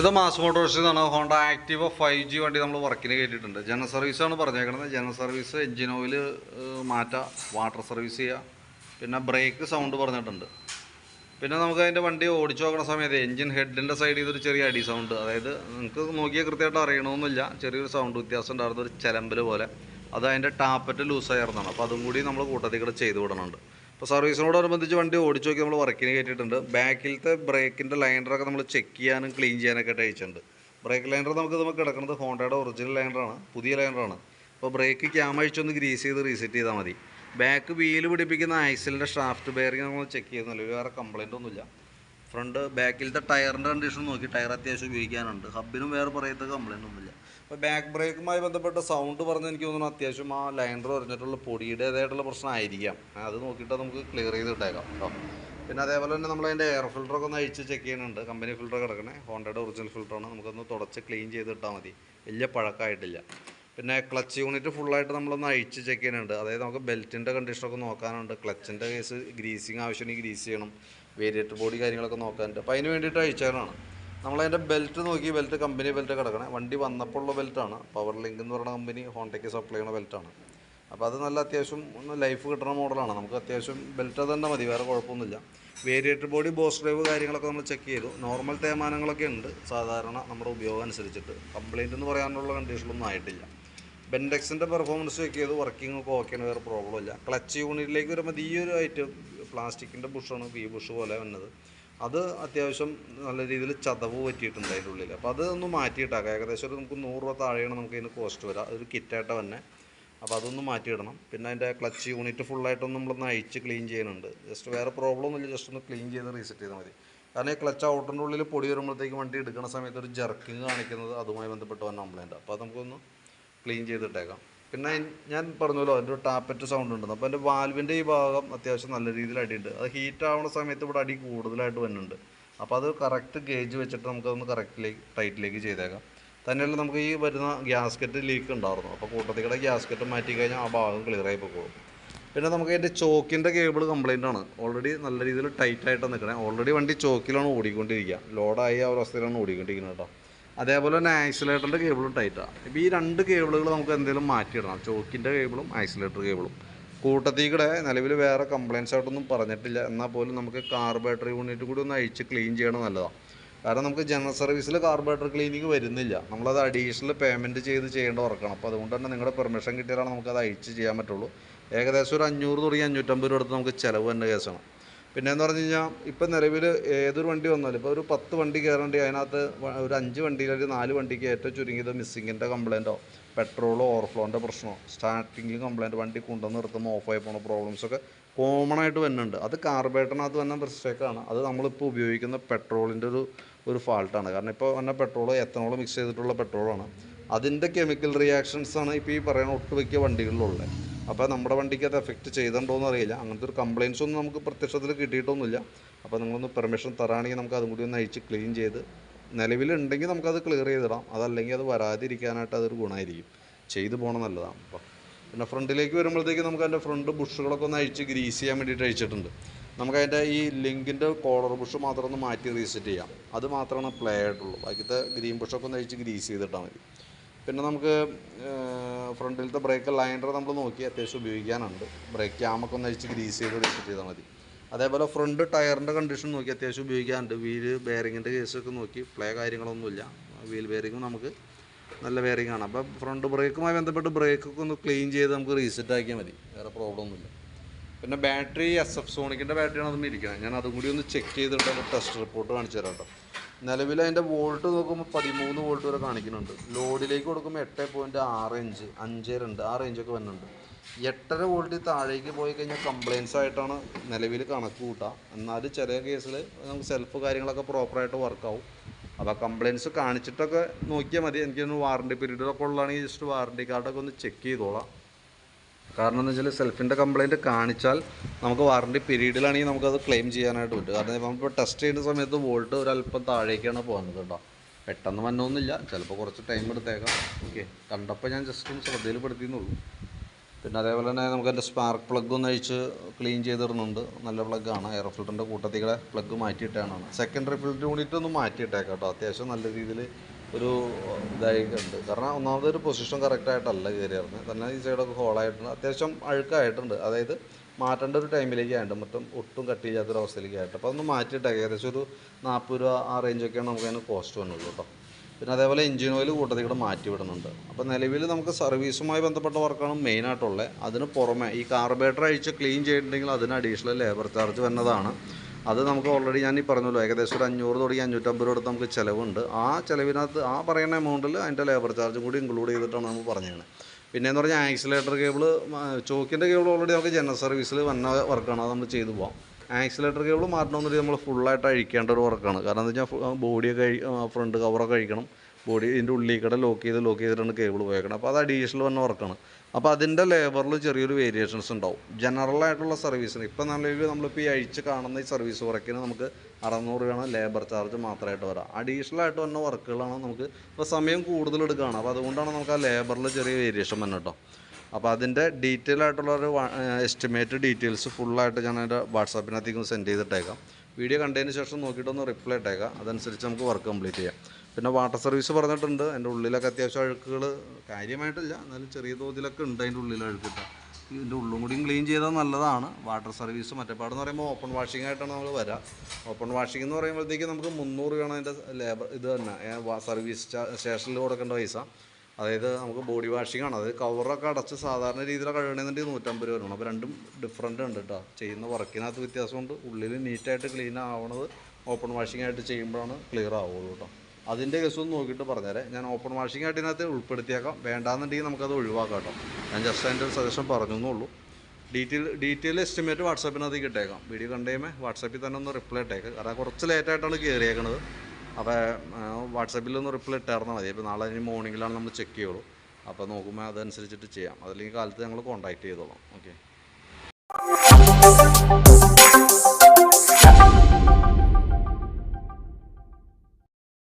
ഇത് മാസ് മോട്ടോഴ്സിന്നാണ് Honda Activa five G വണ്ടി നമ്മൾ വർക്കിന് കയറ്റിയിട്ടുണ്ട് ജനറൽ സർവീസാണ് പറഞ്ഞേക്കുന്നത് ജനറൽ സർവീസ് എഞ്ചിൻ ഓയിൽ മാറ്റുക വാട്ടർ സർവീസ് ചെയ്യുക പിന്നെ ബ്രേക്ക് സൗണ്ട് പറഞ്ഞിട്ടുണ്ട്. പിന്നെ നമുക്ക് അതിന്റെ വണ്ടി ഓടിച്ചു നോക്കുന്ന സമയത്ത് എഞ്ചിൻ ഹെഡിന്റെ സൈഡിൽ ഇതൊരു ചെറിയ അടി സൗണ്ട് അതായത് നിങ്ങൾക്ക് നോക്കിയാൽ കൃത്യമായിട്ട് അറിയണമെന്നില്ല ചെറിയൊരു സൗണ്ട് വ്യത്യാസം ഉണ്ടായിരുന്ന ഒരു ചിലമ്പൽ പോലെ. അത് അതിന്റെ ടാപ്പറ്റ് ലൂസായിരുന്നതാണ് അപ്പോൾ അതും കൂടി നമ്മൾ കൂട്ടത്തിൽ കൂടെ ചെയ്തു വിടണുണ്ട്. അപ്പോൾ സർവീസിനോടനുബന്ധിച്ച് വണ്ടി ഓടിച്ചു നോക്കി നമ്മൾ വർക്കിന് കയറ്റിയിട്ടുണ്ട് ബാക്കിലത്തെ ബ്രേക്കിന്റെ ലൈൻഡറൊക്കെ നമ്മൾ ചെക്ക് ചെയ്യാനും ക്ലീൻ ചെയ്യാനൊക്കെ അയച്ചിട്ടുണ്ട്. ബ്രേക്ക് ലൈൻഡർ നമുക്ക് നമുക്ക് കിടക്കുന്നത് ഹോണ്ടയുടെ ഒറിജിനൽ ലൈൻഡറാണ് പുതിയ ലൈൻഡറാണ് അപ്പോൾ ബ്രേക്ക് ക്യാം അഴിച്ചൊന്ന് ഗ്രീസ് ചെയ്ത് റീസെറ്റ് ചെയ്താൽ മതി. ബാക്ക് വീൽ പിടിപ്പിക്കുന്ന ആക്സിലിന്റെ ഷാഫ്റ്റ് ബെയറിങ് നമ്മൾ ചെക്ക് ചെയ്യുന്നില്ല വേറെ കംപ്ലൈന്റ് ഒന്നുമില്ല. ഫ്രണ്ട് ബാക്കിലത്തെ ടയറിന്റെ കണ്ടീഷൻ നോക്കി ടയർ അത്യാവശ്യം ഉപയോഗിക്കാനുണ്ട്. ഹബിനും വേറെ പറയത്ത കംപ്ലൈന്റ് ഒന്നുമില്ല. അപ്പോൾ ബാക്ക് ബ്രേക്കുമായി ബന്ധപ്പെട്ട സൗണ്ട് പറഞ്ഞ് എനിക്ക് തോന്നുന്നു അത്യാവശ്യം ആ ലൈനർ പറഞ്ഞിട്ടുള്ള പൊടിയുടേതായിട്ടുള്ള പ്രശ്നമായിരിക്കാം അത് നോക്കിയിട്ട് നമുക്ക് ക്ലിയർ ചെയ്ത് ഇട്ടേക്കാം കേട്ടോ പിന്നെ അതേപോലെ തന്നെ നമ്മൾ അതിന്റെ എയർ ഫിൽറ്ററൊക്കെ ഒന്ന് അഴിച്ച് ചെക്ക് ചെയ്യുന്നുണ്ട്. കമ്പനി ഫിൽറ്റർ കിടക്കണേ. ഹോണ്ടയുടെ ഒറിജിനൽ ഫിൽറ്ററാണ് നമുക്കൊന്ന് തുടച്ച് ക്ലീൻ ചെയ്ത് ഇട്ടാൽ മതി. വലിയ പഴക്കമായിട്ടില്ല പിന്നെ ക്ലച്ച് യൂണിറ്റ് ഫുള്ളായിട്ട് നമ്മളൊന്ന് അഴിച്ച് ചെക്ക് ചെയ്യുന്നുണ്ട്. അതായത് നമുക്ക് ബെൽറ്റിന്റെ കണ്ടീഷനൊക്കെ നോക്കാനുണ്ട്. ക്ലച്ചിന്റെ കേസ് ഗ്രീസിങ് ആവശ്യമുണ്ടെങ്കിൽ ഗ്രീസ് ചെയ്യണം. വേരിയേറ്റർ ബോഡി കാര്യങ്ങളൊക്കെ നോക്കാനുണ്ട്. അപ്പോൾ അതിന് വേണ്ടിയിട്ട് അഴിച്ചതാണ്. നമ്മളതിന്റെ ബെൽറ്റ് നോക്കി ബെൽറ്റ് കമ്പനി ബെൽറ്റ് കിടക്കണേ. വണ്ടി വന്നപ്പോൾ ഉള്ള ബെൽറ്റാണ് പവർ ലിങ്ക് എന്ന് പറയുന്ന കമ്പനി ഹോണ്ടയ്ക്ക് സപ്ലൈ ചെയ്യുന്ന ബെൽറ്റാണ് അപ്പോൾ അത് നല്ല അത്യാവശ്യം ലൈഫ് കിട്ടുന്ന മോഡലാണ് നമുക്ക് അത്യാവശ്യം ബെൽറ്റ് തന്നെ മതി വേറെ കുഴപ്പമൊന്നുമില്ല. വേരിയേറ്റർ ബോഡി ബോസ് ഡ്രൈവ് കാര്യങ്ങളൊക്കെ നമ്മൾ ചെക്ക് ചെയ്തു. നോർമൽ തേമാനങ്ങളൊക്കെ ഉണ്ട്. സാധാരണ നമ്മുടെ ഉപയോഗം അനുസരിച്ചിട്ട്. കംപ്ലയിന്റ് എന്ന് പറയാനുള്ള കണ്ടീഷനൊന്നും ആയിട്ടില്ല. ബെൻഡെക്സിന്റെ പെർഫോമൻസ് ചെക്ക് ചെയ്തു. വർക്കിംഗ് ഒക്കെ ഓക്കെയാണ് വേറെ പ്രോബ്ലം ഇല്ല. ക്ലച്ച് യൂണിറ്റിലേക്ക് വരുമ്പോൾ ഈ ഒരു ഐറ്റം പ്ലാസ്റ്റിക്കിന്റെ ബുഷാണ് വി ബുഷ് പോലെ വന്നത്. അത് അത്യാവശ്യം നല്ല രീതിയിൽ ചതവ് പറ്റിയിട്ടുണ്ട് അതിന്റെ ഉള്ളിൽ. അപ്പോൾ അത് ഒന്ന് മാറ്റിയിട്ടാക്കാം ഏകദേശം ഒരു നമുക്ക് നൂറ് രൂപ താഴെയാണ് നമുക്ക് ഇതിന് കോസ്റ്റ് വരിക അതൊരു കിറ്റായിട്ട് തന്നെ. അപ്പോൾ അതൊന്ന് മാറ്റിയിടണം. പിന്നെ അതിന്റെ ക്ലച്ച് യൂണിറ്റ് ഫുള്ളായിട്ടൊന്ന് നമ്മളൊന്ന് അഴിച്ച് ക്ലീൻ ചെയ്യുന്നുണ്ട്. ജസ്റ്റ് വേറെ പ്രോബ്ലം ഒന്നുമില്ല ജസ്റ്റ് ഒന്ന് ക്ലീൻ ചെയ്ത് റീസെറ്റ് ചെയ്താൽ മതി. കാരണം ഈ ക്ലച്ച് ഔട്ടറിന്റെ ഉള്ളിൽ പൊടി വരുമ്പോഴത്തേക്ക് വണ്ടി എടുക്കുന്ന സമയത്ത് ഒരു ജർക്കിങ് കാണിക്കുന്നത് അതുമായി ബന്ധപ്പെട്ട് വന്ന കംപ്ലൈന്റ് അപ്പോൾ അത് നമുക്കൊന്ന് ക്ലീൻ ചെയ്തിട്ടേക്കാം. പിന്നെ ഞാൻ പറഞ്ഞല്ലോ അതിന്റെ ഒരു ടാപ്പറ്റ് സൗണ്ട് ഉണ്ടെന്ന്. അപ്പോൾ എന്റെ വാൽവിന്റെ ഈ ഭാഗം അത്യാവശ്യം നല്ല രീതിയിൽ അടിയുണ്ട്. അത് ഹീറ്റ് ആവുന്ന സമയത്ത് ഇവിടെ അടി കൂടുതലായിട്ട് വരുന്നുണ്ട് അപ്പോൾ അത് കറക്റ്റ് ഗേജ് വെച്ചിട്ട് നമുക്കതൊന്ന് കറക്റ്റിലേക്ക് ടൈറ്റിലേക്ക് ചെയ്തേക്കാം. തന്നെയല്ല നമുക്ക് ഈ വരുന്ന ഗ്യാസ്കറ്റ് ലീക്ക് ഉണ്ടായിരുന്നു. അപ്പോൾ കൂട്ടത്തിൽ കൂടെ ഗ്യാസ്കറ്റ് മാറ്റി കഴിഞ്ഞാൽ ആ ഭാഗം ക്ലിയർ ആയി പോകും പിന്നെ നമുക്ക് അതിന്റെ ചോക്കിന്റെ കേബിൾ കംപ്ലൈന്റ് ആണ്. ഓൾറെഡി നല്ല രീതിയിൽ ടൈറ്റായിട്ടാണ് നിൽക്കണേ. ഓൾറെഡി വണ്ടി ചോക്കിലാണ് ഓടിക്കൊണ്ടിരിക്കുക. ലോഡായി ആ ഒരു അവസ്ഥയിലാണ് ഓടിക്കൊണ്ടിരിക്കുന്നത് കേട്ടോ. അതേപോലെ തന്നെ ഐസൊലേറ്ററിന്റെ കേബിളും ടൈറ്റാണ് ഇപ്പോൾ ഈ രണ്ട് കേബിളുകൾ നമുക്ക് എന്തെങ്കിലും മാറ്റിയിടണം. ചോക്കിന്റെ കേബിളും ഐസൊലേറ്റർ കേബിളും. കൂട്ടത്തിക്കൂടെ നിലവിൽ വേറെ കംപ്ലയിൻസ് ആയിട്ടൊന്നും പറഞ്ഞിട്ടില്ല. എന്നാൽ പോലും നമുക്ക് കാർബേറ്ററി യൂണിറ്റ് കൂടി ഒന്ന് അഴിച്ച് ക്ലീൻ ചെയ്യണം നല്ലതാണ് കാരണം നമുക്ക് ജനറൽ സർവീസിൽ കാർബേറ്റർ ക്ലീനിങ് വരുന്നില്ല. നമ്മളത് അഡീഷണൽ പേയ്മെന്റ് ചെയ്ത് ചെയ്യേണ്ട വർക്കാണ് അപ്പോൾ അതുകൊണ്ട് തന്നെ നിങ്ങളുടെ പെർമിഷൻ കിട്ടിയാലാണ് നമുക്കത് അഴിച്ച് ചെയ്യാൻ പറ്റുള്ളൂ. ഏകദേശം ഒരു അഞ്ഞൂറ് തുടങ്ങി അഞ്ഞൂറ്റമ്പത് രൂപ അടുത്ത് നമുക്ക് ചിലവ് തന്നെ കേസാണ്. പിന്നെ എന്ന് പറഞ്ഞു കഴിഞ്ഞാൽ ഇപ്പം നിലവിൽ ഏതൊരു വണ്ടി വന്നാലും ഇപ്പോൾ ഒരു പത്ത് വണ്ടി കയറേണ്ടി അതിനകത്ത് ഒരു അഞ്ച് വണ്ടിയിൽ ഒരു നാല് വണ്ടിക്ക് ഏറ്റവും ചുരുങ്ങിയത് മിസ്സിങ്ങിന്റെ കംപ്ലയിന്റോ പെട്രോളോ ഓവർഫ്ലോന്റെ പ്രശ്നമോ സ്റ്റാർട്ടിങ്ങിൽ കംപ്ലയിന്റ് വണ്ടി കൊണ്ടുവന്ന് നിർത്തുമ്പോൾ ഓഫായി പോകുന്ന പ്രോബ്ലംസൊക്കെ കോമൺ ആയിട്ട് വരുന്നുണ്ട്. അത് കാർബേറ്ററിനകത്ത് വന്ന മിസ്റ്റേക്കാണ് അത് നമ്മളിപ്പോൾ ഉപയോഗിക്കുന്ന പെട്രോളിന്റെ ഒരു ഒരു ഫാൾട്ടാണ് കാരണം ഇപ്പോൾ വന്ന പെട്രോൾ എത്തനോൾ മിക്സ് ചെയ്തിട്ടുള്ള പെട്രോളാണ് അതിന്റെ കെമിക്കൽ റിയാക്ഷൻസാണ് ഇപ്പോൾ ഈ പറയുന്ന ഒട്ടുമിക്ക വണ്ടികളിലുള്ളത് അപ്പോൾ നമ്മുടെ വണ്ടിക്ക് അത് എഫക്റ്റ് ചെയ്തിട്ടുണ്ടോ എന്ന് അറിയില്ല. അങ്ങനത്തെ ഒരു കംപ്ലയിൻസ് ഒന്നും നമുക്ക് പ്രത്യക്ഷത്തിൽ കിട്ടിയിട്ടൊന്നുമില്ല. അപ്പോൾ നിങ്ങളൊന്ന് പെർമിഷൻ തരാണെങ്കിൽ നമുക്ക് അതും കൂടി ഒന്ന് അഴിച്ച് ക്ലീൻ ചെയ്ത് നിലവിലുണ്ടെങ്കിൽ നമുക്കത് ക്ലിയർ ചെയ്തിടാം. അതല്ലെങ്കിൽ അത് വരാതിരിക്കാനായിട്ട് അതൊരു ഗുണമായിരിക്കും. ചെയ്തു പോകണം നല്ലതാണ്. അപ്പം പിന്നെ ഫ്രണ്ടിലേക്ക് വരുമ്പോഴത്തേക്ക് നമുക്ക് അതിന്റെ ഫ്രണ്ട് ബുഷുകളൊക്കെ ഒന്ന് അഴിച്ച് ഗ്രീസ് ചെയ്യാൻ വേണ്ടിയിട്ട് അഴിച്ചിട്ടുണ്ട്. നമുക്ക് അതിന്റെ ഈ ലിങ്കിന്റെ കോളർ ബുഷ് മാത്രം ഒന്ന് മാറ്റി റീസെറ്റ് ചെയ്യാം. അത് മാത്രമാണ് പ്ലേ ആയിട്ടുള്ളൂ. ബാക്കിത്തെ ഗ്രീൻ ബുഷൊക്കെ ഒന്ന് അഴിച്ച് ഗ്രീസ് ചെയ്തിട്ടാൽ മതി. പിന്നെ നമുക്ക് ഫ്രണ്ടിലത്തെ ബ്രേക്ക് ലൈനർ നമ്മൾ നോക്കി അത്യാവശ്യം ഉപയോഗിക്കാനുണ്ട്. ബ്രേക്ക് ക്യാമൊക്കെ ഒന്ന് അഴിച്ച് ഗ്രീസ് ചെയ്ത് സെറ്റ് ചെയ്താൽ മതി. അതേപോലെ ഫ്രണ്ട് ടയറിന്റെ കണ്ടീഷൻ നോക്കി അത്യാവശ്യം ഉപയോഗിക്കാനുണ്ട്. വീൽ ബെയറിങ്ങിന്റെ കേസൊക്കെ നോക്കി പ്ലേ കാര്യങ്ങളൊന്നുമില്ല. വീൽ ബെയറിങ്ങും നമുക്ക് നല്ല ബെയറിംഗ് ആണ്. അപ്പോൾ ഫ്രണ്ട് ബ്രേക്കുമായി ബന്ധപ്പെട്ട് ബ്രേക്കൊക്കെ ഒന്ന് ക്ലീൻ ചെയ്ത് നമുക്ക് റീസെറ്റ് ആക്കിയാൽ മതി. വേറെ പ്രോബ്ലം ഒന്നുമില്ല. പിന്നെ ബാറ്ററി എസ് എഫ് സോണിക്കിന്റെ ബാറ്ററിയാണ് അതും ഇരിക്കുന്നത്. ഞാൻ അതും കൂടി ഒന്ന് ചെക്ക് ചെയ്തിട്ട് ടെസ്റ്റ് റിപ്പോർട്ട് കാണിച്ചു തരാം കേട്ടോ. നിലവിൽ അതിന്റെ വോൾട്ട് നോക്കുമ്പോൾ പതിമൂന്ന് വോൾട്ട് വരെ കാണിക്കുന്നുണ്ട്. ലോഡിലേക്ക് കൊടുക്കുമ്പോൾ എട്ട് പോയിന്റ് ആറ് ഇഞ്ച് അഞ്ച് രണ്ട് ആ റേഞ്ചൊക്കെ വരുന്നുണ്ട്. എട്ടര വോൾട്ടിൽ താഴേക്ക് പോയി കഴിഞ്ഞാൽ കംപ്ലയിൻസ് ആയിട്ടാണ് നിലവിൽ കണക്ക് കൂട്ടുക എന്നാലും ചില കേസിൽ നമുക്ക് സെൽഫ് കാര്യങ്ങളൊക്കെ പ്രോപ്പറായിട്ട് വർക്കാവും അപ്പോൾ കംപ്ലയിൻസ് കാണിച്ചിട്ടൊക്കെ നോക്കിയാൽ മതി. എനിക്കൊന്ന് വാറണ്ടി പീരീഡൊക്കെ ഉള്ളതാണെങ്കിൽ ജസ്റ്റ് വാറണ്ടി കാർഡൊക്കെ ഒന്ന് ചെക്ക് ചെയ്തോളാം. കാരണം എന്ന് വെച്ചാൽ സെൽഫിന്റെ കംപ്ലയിന്റ് കാണിച്ചാൽ നമുക്ക് വാറണ്ടി പീരീഡിലാണെങ്കിൽ നമുക്കത് ക്ലെയിം ചെയ്യാനായിട്ട് പറ്റും. കാരണം ഇപ്പം ഇപ്പോൾ ടെസ്റ്റ് ചെയ്യുന്ന സമയത്ത് വോൾട്ട് ഒരല്പം താഴേക്കാണ് പോകുന്നത് കേട്ടോ. പെട്ടെന്ന് വന്നൊന്നുമില്ല. ചിലപ്പോൾ കുറച്ച് ടൈം എടുത്തേക്കാം. ഓക്കെ കണ്ടപ്പോൾ ഞാൻ ജസ്റ്റ് ഒന്ന് ശ്രദ്ധയിൽപ്പെടുത്തിയെന്നുള്ളൂ. പിന്നെ അതേപോലെ തന്നെ നമുക്ക് അതിന്റെ സ്പാർക്ക് പ്ലഗ് ഒന്ന് അഴിച്ച് ക്ലീൻ ചെയ്തിടുന്നുണ്ട്. നല്ല പ്ലഗ്ഗാണ് എയർ ഫിൽറ്ററിന്റെ കൂട്ടത്തിൽ പ്ലഗ് മാറ്റിയിട്ടാണ്. സെക്കൻഡറി ഫിൽറ്റർ യൂണിറ്റ് ഒന്ന് മാറ്റിയിട്ടേക്കാം കേട്ടോ. അത്യാവശ്യം നല്ല രീതിയിൽ ഒരു ഇതായിട്ടുണ്ട്. കാരണം ഒന്നാമത് ഒരു പൊസിഷൻ കറക്റ്റായിട്ടല്ല കയറിയിരുന്നത് തന്നെ ഈ സൈഡൊക്കെ ഹോളായിട്ടുണ്ട് അത്യാവശ്യം അഴുക്കായിട്ടുണ്ട്. അതായത് മാറ്റേണ്ട ഒരു ടൈമിലേക്ക് ആയിട്ട് മൊത്തം ഒട്ടും കട്ട് ചെയ്യാത്തൊരു അവസ്ഥയിലേക്ക് ആയിട്ട് അപ്പോൾ അതൊന്ന് മാറ്റിയിട്ടേക്കാം ഏകദേശം ഒരു നാൽപ്പത് രൂപ ആ റേഞ്ചൊക്കെയാണ് നമുക്ക് അതിന് കോസ്റ്റ് വന്നുള്ളൂ കേട്ടോ. പിന്നെ അതേപോലെ എഞ്ചിൻ ഓയിൽ കൂട്ടത്തിൽ കൂടെ മാറ്റി വിടുന്നുണ്ട്. അപ്പോൾ നിലവിൽ നമുക്ക് സർവീസുമായി ബന്ധപ്പെട്ട വർക്കാണ് മെയിനായിട്ടുള്ളത് അതിന് പുറമെ ഈ കാർബേറ്റർ അഴിച്ച് ക്ലീൻ ചെയ്തിട്ടുണ്ടെങ്കിൽ അതിന് അഡീഷണൽ ലേബർ ചാർജ് വരുന്നതാണ് അത് നമുക്ക് ഓൾറെഡി ഞാൻ ഈ പറഞ്ഞല്ലോ ഏകദേശം ഒരു അഞ്ഞൂറ് തുടങ്ങി അഞ്ഞൂറ്റമ്പത് അടുത്ത് നമുക്ക് ചിലവുണ്ട്. ആ ചിലവിനകത്ത് ആ പറയുന്ന എമൗണ്ടിൽ അതിന്റെ ലേബർ ചാർജും കൂടി ഇൻക്ലൂഡ് ചെയ്തിട്ടാണ് നമ്മൾ പറഞ്ഞത് പിന്നെയെന്ന് പറഞ്ഞാൽ ആക്സിലേറ്റർ കേബിൾ ചോക്കിന്റെ കേബിൾ ഓൾറെഡി നമുക്ക് ജനറൽ സർവീസിൽ വന്ന വർക്കാണ് അത് നമ്മൾ ചെയ്തു പോകാം ആക്സിലേറ്റർ കേബിൾ മാറ്റണമെന്നുണ്ടെങ്കിൽ നമ്മൾ ഫുള്ളായിട്ട് അഴിക്കേണ്ട ഒരു വർക്കാണ് കാരണം എന്താ വെച്ചാൽ ബോഡിയൊക്കെ ഫ്രണ്ട് കവറൊക്കെ അഴിക്കണം. ബോഡി ഇതിന്റെ ഉള്ളിൽ കൂടെ ലോക്ക് ചെയ്ത് ലോക്ക് ചെയ്തിട്ടാണ് കേബിൾ പോയേക്കണം അപ്പോൾ അത് അഡീഷണൽ വന്ന വർക്കാണ് അപ്പോൾ അതിന്റെ ലേബറിൽ ചെറിയൊരു വേരിയേഷൻസ് ഉണ്ടാവും. ജനറൽ ആയിട്ടുള്ള സർവീസിന് ഇപ്പം നിലവിൽ നമ്മളിപ്പോൾ ഈ അഴിച്ച് കാണുന്ന ഈ സർവീസ് വർക്കിന് നമുക്ക് അറുന്നൂറ് രൂപയാണ് ലേബർ ചാർജ് മാത്രമായിട്ട് വരാം. അഡീഷണൽ ആയിട്ട് വന്ന വർക്കുകളാണ് നമുക്ക് ഇപ്പോൾ സമയം കൂടുതൽ എടുക്കുകയാണ് അപ്പോൾ അതുകൊണ്ടാണ് നമുക്ക് ആ ലേബറിൽ ചെറിയ വേരിയേഷൻ വന്നത് കേട്ടോ അപ്പോൾ അതിന്റെ ഡീറ്റെയിൽ ആയിട്ടുള്ള ഒരു എസ്റ്റിമേറ്റ് ഡീറ്റെയിൽസ് ഫുള്ളായിട്ട് ഞാൻ എന്റെ വാട്സാപ്പിനകത്തേക്ക് സെൻഡ് ചെയ്തിട്ടേക്കാം. വീഡിയോ കണ്ടതിന് ശേഷം നോക്കിയിട്ടൊന്ന് റിപ്ലൈ ഇട്ടേക്കാം. അതനുസരിച്ച് നമുക്ക് വർക്ക് കംപ്ലീറ്റ് ചെയ്യാം. പിന്നെ വാട്ടർ സർവീസ് പറഞ്ഞിട്ടുണ്ട്. അതിന്റെ ഉള്ളിലൊക്കെ അത്യാവശ്യം അഴുക്കുകൾ കാര്യമായിട്ടില്ല. എന്നാലും ചെറിയ തോതിലൊക്കെ ഉണ്ട് അതിന്റെ ഉള്ളിൽ അഴുക്കിട്ട. ഇതിന്റെ ഉള്ളും കൂടിയും ക്ലീൻ ചെയ്താൽ നല്ലതാണ്. വാട്ടർ സർവീസ് മറ്റേപ്പാടെന്ന് പറയുമ്പോൾ ഓപ്പൺ വാഷിംഗ് ആയിട്ടാണ് നമ്മൾ വരാം. ഓപ്പൺ വാഷിംഗ് എന്ന് പറയുമ്പോഴത്തേക്ക് നമുക്ക് മുന്നൂറ് രൂപയാണ് അതിന്റെ ലേബർ ഇത് തന്നെ. സർവീസ് സ്റ്റേഷനിൽ കൊടുക്കേണ്ട പൈസ. അതായത് നമുക്ക് ബോഡി വാഷിംഗ് ആണ്. അതായത് കവറൊക്കെ അടച്ച് സാധാരണ രീതിയിൽ കഴുകണമെന്നുണ്ടെങ്കിൽ നൂറ്റമ്പത് രൂപ വരണം അപ്പോൾ രണ്ടും ഡിഫറന്റ് ഉണ്ട് കേട്ടോ ചെയ്യുന്ന വർക്കിനകത്ത് വ്യത്യാസമുണ്ട്. ഉള്ളിൽ നീറ്റായിട്ട് ക്ലീൻ ആവണത് ഓപ്പൺ വാഷിംഗ് ആയിട്ട് ചെയ്യുമ്പോഴാണ് ക്ലിയർ ആവുള്ളൂ കേട്ടോ അതിന്റെ കേസ് ഒന്ന് നോക്കിയിട്ട് പറഞ്ഞുതരാം ഞാൻ ഓപ്പൺ വാഷിംഗ് ആയിട്ട് ഇതിനകത്ത് ഉൾപ്പെടുത്തിയേക്കാം. വേണ്ടാന്നുണ്ടെങ്കിൽ നമുക്കത് ഒഴിവാക്കാം കേട്ടോ. ഞാൻ ജസ്റ്റ് അതിന്റെ ഒരു സജഷൻ പറഞ്ഞു എന്നുള്ളൂ. ഡീറ്റെയിൽ ഡീറ്റെയിൽ എസ്റ്റിമേറ്റ് വാട്സാപ്പിനകത്ത് കിട്ടേക്കാം. വീഡിയോ കണ്ടുകഴിയുമ്പോൾ വാട്സാപ്പിൽ തന്നെ ഒന്ന് റിപ്ലൈ ഇട്ടേക്കാം. കാരണം കുറച്ച് ലേറ്റായിട്ടാണ് കയറിയേക്കണത് അപ്പോൾ വാട്സാപ്പിൽ ഒന്ന് റിപ്ലൈ ഇട്ടായിരുന്നാൽ മതി. അപ്പോൾ നാളെ ഇനി മോർണിംഗിലാണ് നമ്മൾ ചെക്ക് ചെയ്യുള്ളൂ. അപ്പോൾ നോക്കുമ്പോൾ അതനുസരിച്ചിട്ട് ചെയ്യാം. അതല്ലെങ്കിൽ കാലത്ത് ഞങ്ങൾ കോൺടാക്ട് ചെയ്തോളാം. ഓക്കെ